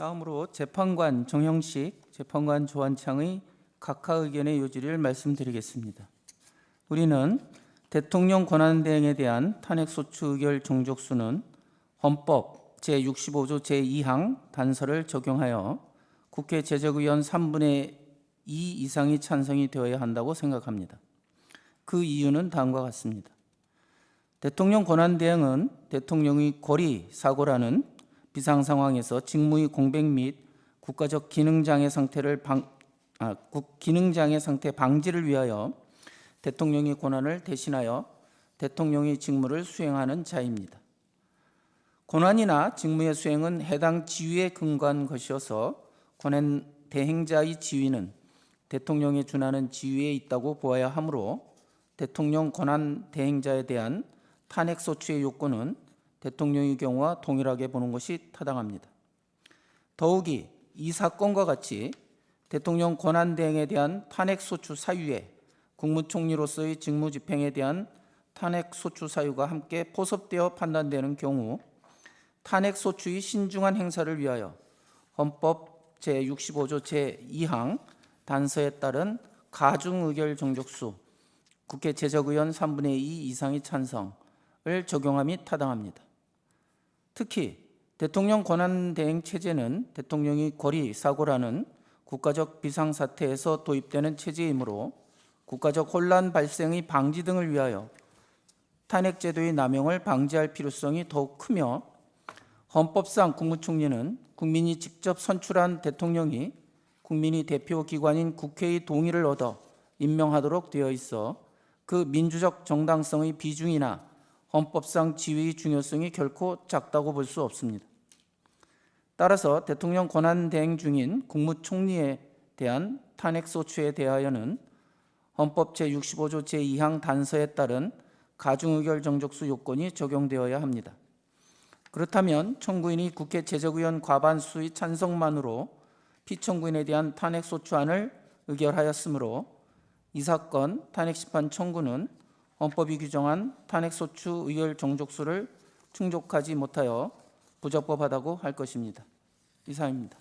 다음으로 재판관 정형식, 재판관 조한창의 각하 의견의 요지를 말씀드리겠습니다. 우리는 대통령 권한대행에 대한 탄핵소추 의결 종족수는 헌법 제65조 제2항 단서를 적용하여 국회 제적의원 3분의 2 이상이 찬성이 되어야 한다고 생각합니다. 그 이유는 다음과 같습니다. 대통령 권한대행은 대통령의 권리 사고라는 비상 상황에서 직무의 공백 및 국가적 기능 장애 상태를 방, 아, 국- 기능 장애 상태 방지를 위하여 대통령의 권한을 대신하여 대통령의 직무를 수행하는 자입니다. 권한이나 직무의 수행은 해당 지위에 근거한 것이어서 권한 대행자의 지위는 대통령에 준하는 지위에 있다고 보아야 하므로 대통령 권한 대행자에 대한 탄핵 소추의 요건은 대통령의 경우와 동일하게 보는 것이 타당합니다. 더욱이 이 사건과 같이 대통령 권한 대행에 대한 탄핵 소추 사유에 국무총리로서의 직무 집행에 대한 탄핵 소추 사유가 함께 포섭되어 판단되는 경우 탄핵 소추의 신중한 행사를 위하여 헌법 제65조 제2항 단서에 따른 가중 의결 정족수 국회 제적의원 3분의 2 이상의 찬성을 적용함이 타당합니다. 특히 대통령 권한 대행 체제는 대통령이 권리 사고라는 국가적 비상 사태에서 도입되는 체제이므로 국가적 혼란 발생의 방지 등을 위하여 탄핵 제도의 남용을 방지할 필요성이 더욱 크며 헌법상 국무총리는 국민이 직접 선출한 대통령이 국민이 대표 기관인 국회의 동의를 얻어 임명하도록 되어 있어 그 민주적 정당성의 비중이나 헌법상 지위의 중요성이 결코 작다고 볼 수 없습니다. 따라서 대통령 권한 대행 중인 국무총리에 대한 탄핵 소추에 대하여는 헌법 제65조 제2항 단서에 따른 가중의결 정족수 요건이 적용되어야 합니다. 그렇다면 청구인이 국회 제적의원 과반수의 찬성만으로 피청구인에 대한 탄핵 소추안을 의결하였으므로 이 사건 탄핵 심판 청구는 헌법이 규정한 탄핵 소추 의결 정족수를 충족하지 못하여 부적법하다고 할 것입니다. 이상입니다.